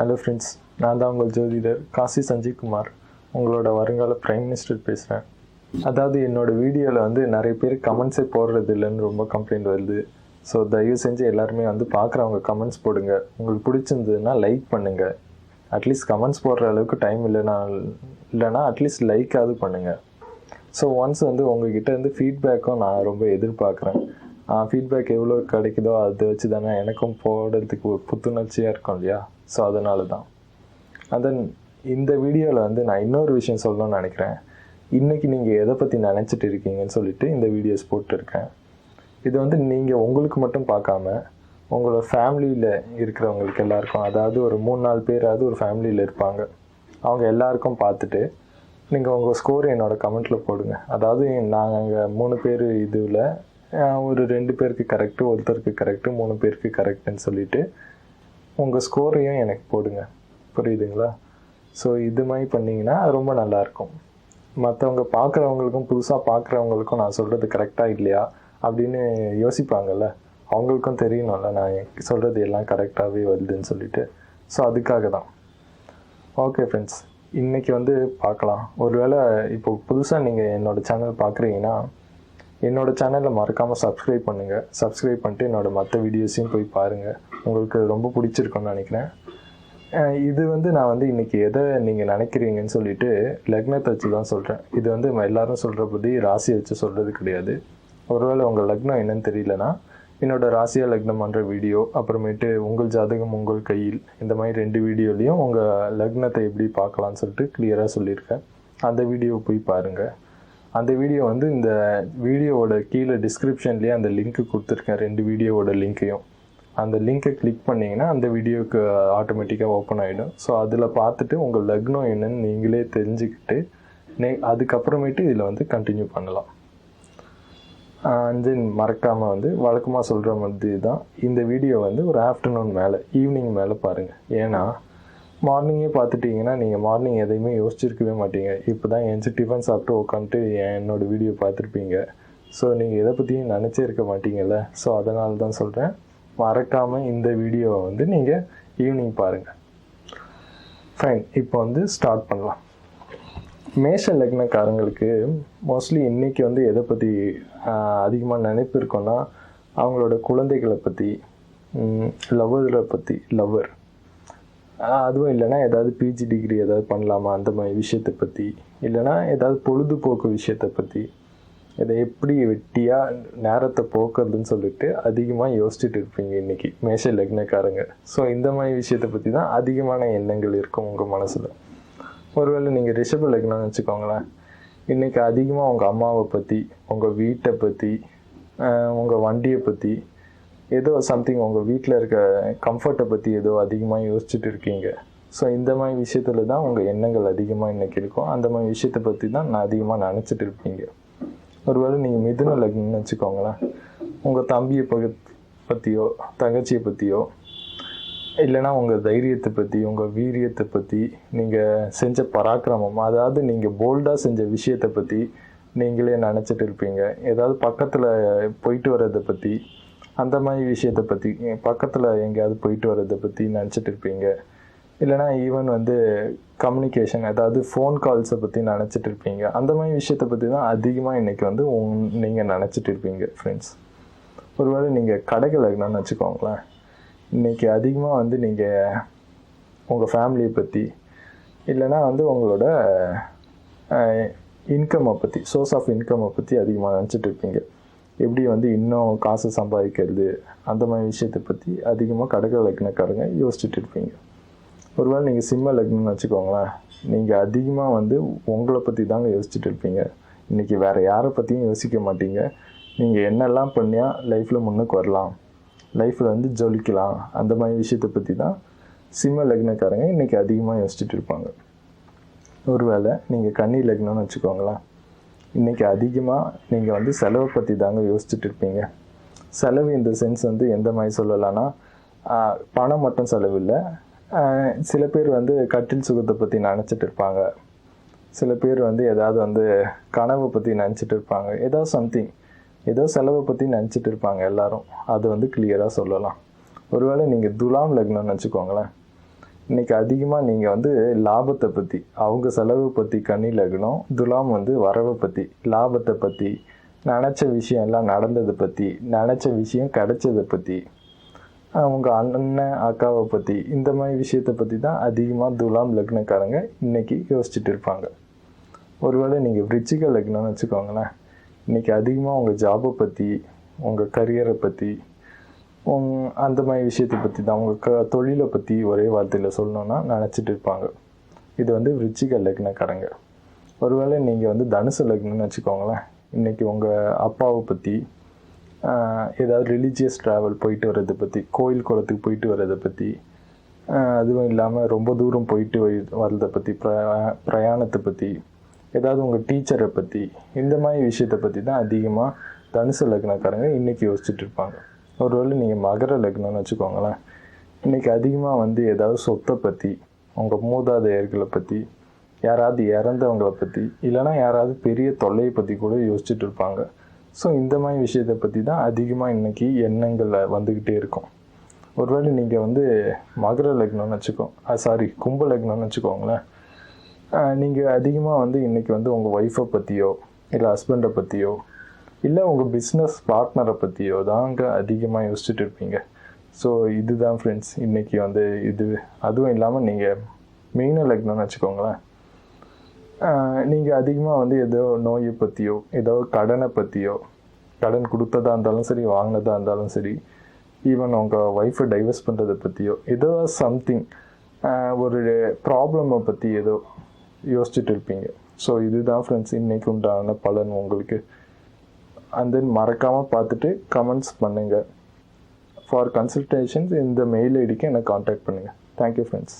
Hello friends நான் தான் உங்கள் ஜோதிடர் காசி சஞ்சய் குமார் உங்களோட வருங்கால பிரைம் மினிஸ்டர் பேசுகிறேன் அதாவது என்னோட வீடியோவில் வந்து நிறைய பேர் கமெண்ட்ஸே போடுறது இல்லைன்னு ரொம்ப கம்ப்ளைண்ட் வருது. ஸோ தயவு செஞ்சு எல்லாருமே வந்து பார்க்குறவங்க கமெண்ட்ஸ் போடுங்க. உங்களுக்கு பிடிச்சிருந்ததுன்னா லைக் பண்ணுங்கள் அட்லீஸ்ட் கமெண்ட்ஸ் போடுற அளவுக்கு டைம் இல்லைனா இல்லைனா அட்லீஸ்ட் லைக்காவது பண்ணுங்கள் ஸோ ஒன்ஸ் வந்து உங்ககிட்ட இருந்து ஃபீட்பேக்கும் நான் ரொம்ப எதிர்பார்க்குறேன். ஃபீட்பேக் எவ்வளோ கிடைக்குதோ அதை வச்சு தானே எனக்கும் போடுறதுக்கு ஒரு புத்துணர்ச்சியாக இருக்கும் இல்லையா? ஸோ அதனால தான் and இந்த வீடியோவில் வந்து நான் இன்னொரு விஷயம் சொல்லணும்னு நினைக்கிறேன். இன்றைக்கி நீங்கள் எதை பற்றி நினச்சிட்டு இருக்கீங்கன்னு சொல்லிட்டு இந்த வீடியோஸ் போட்டிருக்கேன். இது வந்து நீங்கள் உங்களுக்கு மட்டும் பார்க்காம உங்களோட ஃபேமிலியில் இருக்கிறவங்களுக்கு எல்லாருக்கும் அதாவது ஒரு மூணு நாலு பேராவது ஒரு ஃபேமிலியில் இருப்பாங்க. அவங்க எல்லாருக்கும் பார்த்துட்டு நீங்கள் உங்கள் ஸ்கோர் என்னோட கமெண்ட்டில் போடுங்க. அதாவது நாங்கள் மூணு பேர் இதுவில் ஒரு ரெண்டு பேருக்கு கரெக்டு ஒருத்தருக்கு கரெக்டு மூணு பேருக்கு கரெக்டுன்னு சொல்லிட்டு உங்கள் ஸ்கோரையும் எனக்கு போடுங்க. புரியுதுங்களா? ஸோ இது மாதிரி பண்ணிங்கன்னா அது ரொம்ப நல்லாயிருக்கும் மற்றவங்க பார்க்குறவங்களுக்கும் புதுசாக பார்க்குறவங்களுக்கும் நான் சொல்கிறது கரெக்டாக இல்லையா? அப்படின்னு யோசிப்பாங்கல்ல. அவங்களுக்கும் தெரியணும்ல நான் சொல்கிறது எல்லாம் கரெக்டாகவே வருதுன்னு சொல்லிட்டு. ஸோ அதுக்காக தான். ஓகே ஃப்ரெண்ட்ஸ் இன்றைக்கி வந்து பார்க்கலாம். ஒருவேளை இப்போ புதுசாக நீங்கள் என்னோடய சேனல் பார்க்குறீங்கன்னா என்னோடய சேனலை மறக்காமல் சப்ஸ்கிரைப் பண்ணுங்கள் சப்ஸ்கிரைப் பண்ணிட்டு என்னோடய மற்ற வீடியோஸையும் போய் பாருங்கள் உங்களுக்கு ரொம்ப பிடிச்சிருக்குன்னு நினைக்கிறேன். இது வந்து நான் வந்து இன்றைக்கி எதை நீங்கள் நினைக்கிறீங்கன்னு சொல்லிட்டு லக்னத்தை வச்சு தான் சொல்கிறேன் இது வந்து ம- எல்லாரும் சொல்கிறபடி ராசியை வச்சு சொல்கிறது கிடையாது. ஒருவேளை உங்கள் லக்னம் என்னன்னு தெரியலனா என்னோட ராசியா லக்னம் பண்ணுற வீடியோ அப்புறமேட்டு உங்கள் ஜாதகம் உங்கள் கையில் இந்த மாதிரி ரெண்டு வீடியோலையும் உங்கள் லக்னத்தை எப்படி பார்க்கலான்னு சொல்லிட்டு கிளியராக சொல்லியிருக்கேன். அந்த வீடியோ போய் பாருங்கள் அந்த வீடியோ வந்து இந்த வீடியோவோட கீழே டிஸ்கிரிப்ஷன்லேயே அந்த லிங்க் கொடுத்துருக்கேன். ரெண்டு வீடியோவோட லிங்க்கையும் அந்த லிங்க்கை கிளிக் பண்ணிங்கன்னா அந்த வீடியோக்கு ஆட்டோமேட்டிக்காக ஓப்பன் ஆகிடும் ஸோ அதில் பார்த்துட்டு உங்கள் லக்னம் என்னன்னு நீங்களே தெரிஞ்சுக்கிட்டு நே அதுக்கப்புறமேட்டு இதில் வந்து கண்டினியூ பண்ணலாம். தென் மறக்காமல் வந்து வழக்கமாக சொல்கிற மாதிரி தான். இந்த வீடியோ வந்து ஒரு ஆஃப்டர்நூன் மேலே ஈவினிங் மேலே பாருங்கள் ஏன்னா மார்னிங்கே பார்த்துட்டிங்கன்னா நீங்கள் மார்னிங் எதையுமே யோசிச்சிருக்கவே மாட்டீங்க. இப்போ தான் எந்த டிஃபன் சாப்பிட்டு உட்காந்துட்டு என்னோடய வீடியோ பார்த்துருப்பீங்க. ஸோ நீங்கள் எதை பற்றியும் நினச்சே இருக்க மாட்டீங்கல்ல. ஸோ அதனால தான் சொல்கிறேன் மறக்காமல் இந்த வீடியோவை வந்து நீங்கள் ஈவினிங் பாருங்கள் ஃபைன் இப்போ வந்து ஸ்டார்ட் பண்ணலாம். மேஷ லக்னக்காரங்களுக்கு மோஸ்ட்லி இன்றைக்கி வந்து எதை பற்றி அதிகமாக நினைப்பு இருக்கோன்னா அவங்களோட குழந்தைகளை பற்றி லவ்வரை பற்றி லவ்வர் அதுவும் இல்லைன்னா ஏதாவது பிஜி டிகிரி ஏதாவது பண்ணலாமா? அந்த மாதிரி விஷயத்தை பற்றி இல்லைன்னா ஏதாவது பொழுதுபோக்கு விஷயத்தை பற்றி இதை எப்படி வெட்டியாக நேரத்தை போக்குறதுன்னு சொல்லிட்டு அதிகமாக யோசிச்சுட்டு இருப்பீங்க இன்னைக்கு மேஷ லக்னக்காரங்க. ஸோ இந்த மாதிரி விஷயத்தை பற்றி தான் அதிகமான எண்ணங்கள் இருக்கும் உங்கள் மனசில். ஒருவேளை நீங்கள் ரிஷப லக்னம்னு வச்சுக்கோங்களேன். இன்றைக்கி அதிகமாக உங்கள் அம்மாவை பற்றி உங்கள் வீட்டை பற்றி உங்கள் வண்டியை பற்றி ஏதோ சம்திங் உங்கள் வீட்டில் இருக்க கம்ஃபர்ட்டை பற்றி ஏதோ அதிகமாக யோசிச்சுட்டு இருக்கீங்க. ஸோ இந்த மாதிரி விஷயத்தில் தான் உங்கள் எண்ணங்கள் அதிகமாக இன்றைக்கி இருக்கும். அந்த மாதிரி விஷயத்தை பற்றி தான் நான் அதிகமாக நினச்சிட்டு இருப்பீங்க. ஒருவேளை நீங்கள் மிதுன லக்னம்னு வச்சுக்கோங்களேன். உங்கள் தம்பியை பக பற்றியோ தங்கச்சியை பற்றியோ இல்லைன்னா உங்கள் தைரியத்தை பற்றி உங்கள் வீரியத்தை பற்றி நீங்கள் செஞ்ச பராக்கிரமம் அதாவது நீங்கள் போல்டாக செஞ்ச விஷயத்தை பற்றி நீங்களே நினச்சிட்டு இருப்பீங்க. ஏதாவது பக்கத்தில் போயிட்டு வர்றதை பற்றி அந்த மாதிரி விஷயத்தை பற்றி பக்கத்தில் எங்கேயாவது போயிட்டு வர்றதை பற்றி நினச்சிட்டு இருப்பீங்க. இல்லைனா ஈவன் வந்து கம்யூனிகேஷன் அதாவது ஃபோன் கால்ஸை பற்றி நினச்சிட்டு இருப்பீங்க. அந்த மாதிரி விஷயத்தை பற்றி தான் அதிகமாக இன்றைக்கி வந்து நீங்கள் நினச்சிட்டு இருப்பீங்க ஃப்ரெண்ட்ஸ் ஒருவேளை நீங்கள் கடைகள் இருக்கணும்னு வச்சுக்கோங்களேன். இன்றைக்கி அதிகமாக வந்து நீங்கள் உங்கள் ஃபேமிலியை பற்றி இல்லைன்னா வந்து உங்களோட இன்கம்மை பற்றி சோர்ஸ் ஆஃப் இன்கம்மை பற்றி அதிகமாக நினச்சிட்டு இருப்பீங்க. எப்படி வந்து இன்னும் காசு சம்பாதிக்கிறது அந்த மாதிரி விஷயத்தை பற்றி அதிகமாக கடக லக்னக்காரங்க யோசிச்சுட்டு இருப்பீங்க. ஒருவேளை நீங்கள் சிம்ம லக்னம்னு வச்சுக்கோங்களேன் நீங்கள் அதிகமாக வந்து உங்களை பற்றி தாங்க யோசிச்சுட்டு இருப்பீங்க. இன்றைக்கி வேறு யாரை பற்றியும் யோசிக்க மாட்டீங்க. நீங்கள் என்னெல்லாம் பண்ணியாக லைஃப்பில் முன்னுக்கு வரலாம். லைஃப்பில் வந்து ஜொலிக்கலாம். அந்த மாதிரி விஷயத்தை பற்றி தான் சிம்ம லக்னக்காரங்க இன்றைக்கி அதிகமாக யோசிச்சுட்டு இருப்பாங்க. ஒருவேளை நீங்கள் கன்னி லக்னம்னு வச்சுக்கோங்களேன் இன்றைக்கி அதிகமாக நீங்கள் வந்து செலவை பற்றி தாங்க யோசிச்சுட்டு இருப்பீங்க. செலவு இந்த சென்ஸ் வந்து எந்த மாதிரி சொல்லலாம்னா பணம் மட்டும் செலவு இல்லை. சில பேர் வந்து கட்டில் சுகத்தை பற்றி நினச்சிட்டு இருப்பாங்க. சில பேர் வந்து ஏதாவது வந்து கனவை பற்றி நினச்சிட்டு இருப்பாங்க. ஏதோ சம்திங் ஏதோ செலவை பற்றி நினச்சிட்டு இருப்பாங்க எல்லாரும். அது வந்து கிளியராக சொல்லலாம். ஒருவேளை நீங்கள் துலாம் லக்னம்னு வச்சுக்கோங்களேன். இன்னைக்கு அதிகமாக நீங்கள் வந்து லாபத்தை பற்றி அவங்க செலவு பற்றி கனி லக்னம் துலாம் வந்து வரவை பற்றி லாபத்தை பற்றி நினச்ச விஷயம் எல்லாம் நடந்ததை பற்றி நினச்ச விஷயம் கிடைச்சதை பற்றி அவங்க அண்ணன் அக்காவை பற்றி இந்த மாதிரி விஷயத்தை பற்றி தான் அதிகமாக துலாம் லக்னக்காரங்க இன்றைக்கி யோசிச்சுட்டு இருப்பாங்க. ஒருவேளை நீங்கள் விருச்சிக லக்னம்னு வச்சுக்கோங்களேன் இன்றைக்கி அதிகமாக உங்கள் ஜாபை பற்றி உங்கள் கரியரை பற்றி அந்த மாதிரி விஷயத்தை பற்றி தான். உங்கள் க தொழிலை பற்றி ஒரே வார்த்தையில் சொல்லணும்னா நினச்சிட்டு இருப்பாங்க. இது வந்து விருச்சிக லக்னக்காரங்க ஒருவேளை நீங்கள் வந்து தனுசு லக்னம்னு வச்சுக்கோங்களேன். இன்றைக்கி உங்கள் அப்பாவை பற்றி ஏதாவது ரிலீஜியஸ் ட்ராவல் போயிட்டு வர்றதை பற்றி கோயில் குளத்துக்கு போயிட்டு வர்றதை பற்றி அதுவும் இல்லாமல் ரொம்ப தூரம் போயிட்டு வை- வர்றதை பற்றி பிரயா பிரயாணத்தை பற்றி ஏதாவது உங்கள் டீச்சரை பற்றி இந்த மாதிரி விஷயத்தை பற்றி தான் அதிகமாக தனுசு லக்னக்காரங்க இன்றைக்கி யோசிச்சுட்டு இருப்பாங்க. ஒருவேளை நீங்கள் மகர லக்னம்னு வச்சுக்கோங்களேன். இன்றைக்கி அதிகமாக வந்து ஏதாவது சொத்தை பற்றி உங்கள் மூதாதையர்களை பற்றி யாராவது இறந்தவங்களை பற்றி இல்லைன்னா யாராவது பெரிய தொல்லையை பற்றி கூட யோசிச்சுட்டு இருப்பாங்க. ஸோ இந்த மாதிரி விஷயத்தை பற்றி தான் அதிகமாக இன்னைக்கு எண்ணங்கள் வந்துக்கிட்டே இருக்கும். ஒருவேளை நீங்கள் வந்து மகர லக்னம்னு வச்சுக்கோ சாரி கும்ப லக்னம்னு வச்சுக்கோங்களேன். நீங்கள் அதிகமாக வந்து இன்றைக்கி வந்து உங்கள் ஒய்ஃபை பற்றியோ இல்லை ஹஸ்பண்டை பற்றியோ இல்லை உங்கள் பிஸ்னஸ் பார்ட்னரை பற்றியோ தாங்க அதிகமாக யோசிச்சுட்டு இருப்பீங்க. ஸோ இதுதான் ஃப்ரெண்ட்ஸ் இன்றைக்கி வந்து இது அதுவும் இல்லாமல் நீங்கள் மெயினாக லக்னம்னு வச்சுக்கோங்களேன். நீங்கள் அதிகமாக வந்து ஏதோ நோயை பற்றியோ ஏதோ கடனை பற்றியோ கடன் கொடுத்ததாக இருந்தாலும் சரி வாங்கினதாக இருந்தாலும் சரி ஈவன் உங்கள் ஒய்ஃபை டைவர்ஸ் பண்ணுறதை பற்றியோ ஏதோ சம்திங் ஒரு ப்ராப்ளமை பற்றி ஏதோ யோசிச்சுட்டு இருப்பீங்க. ஸோ இதுதான் ஃப்ரெண்ட்ஸ் இன்றைக்கு உண்டான பலன் உங்களுக்கு. அண்ட் தென் மறக்காமல் பார்த்துட்டு கமெண்ட்ஸ் பண்ணுங்கள் ஃபார் கன்சல்டேஷன்ஸ் இந்த மெயில் ஐடிக்கு என்னை காண்டாக்ட் பண்ணுங்கள் தேங்க்யூ ஃப்ரெண்ட்ஸ்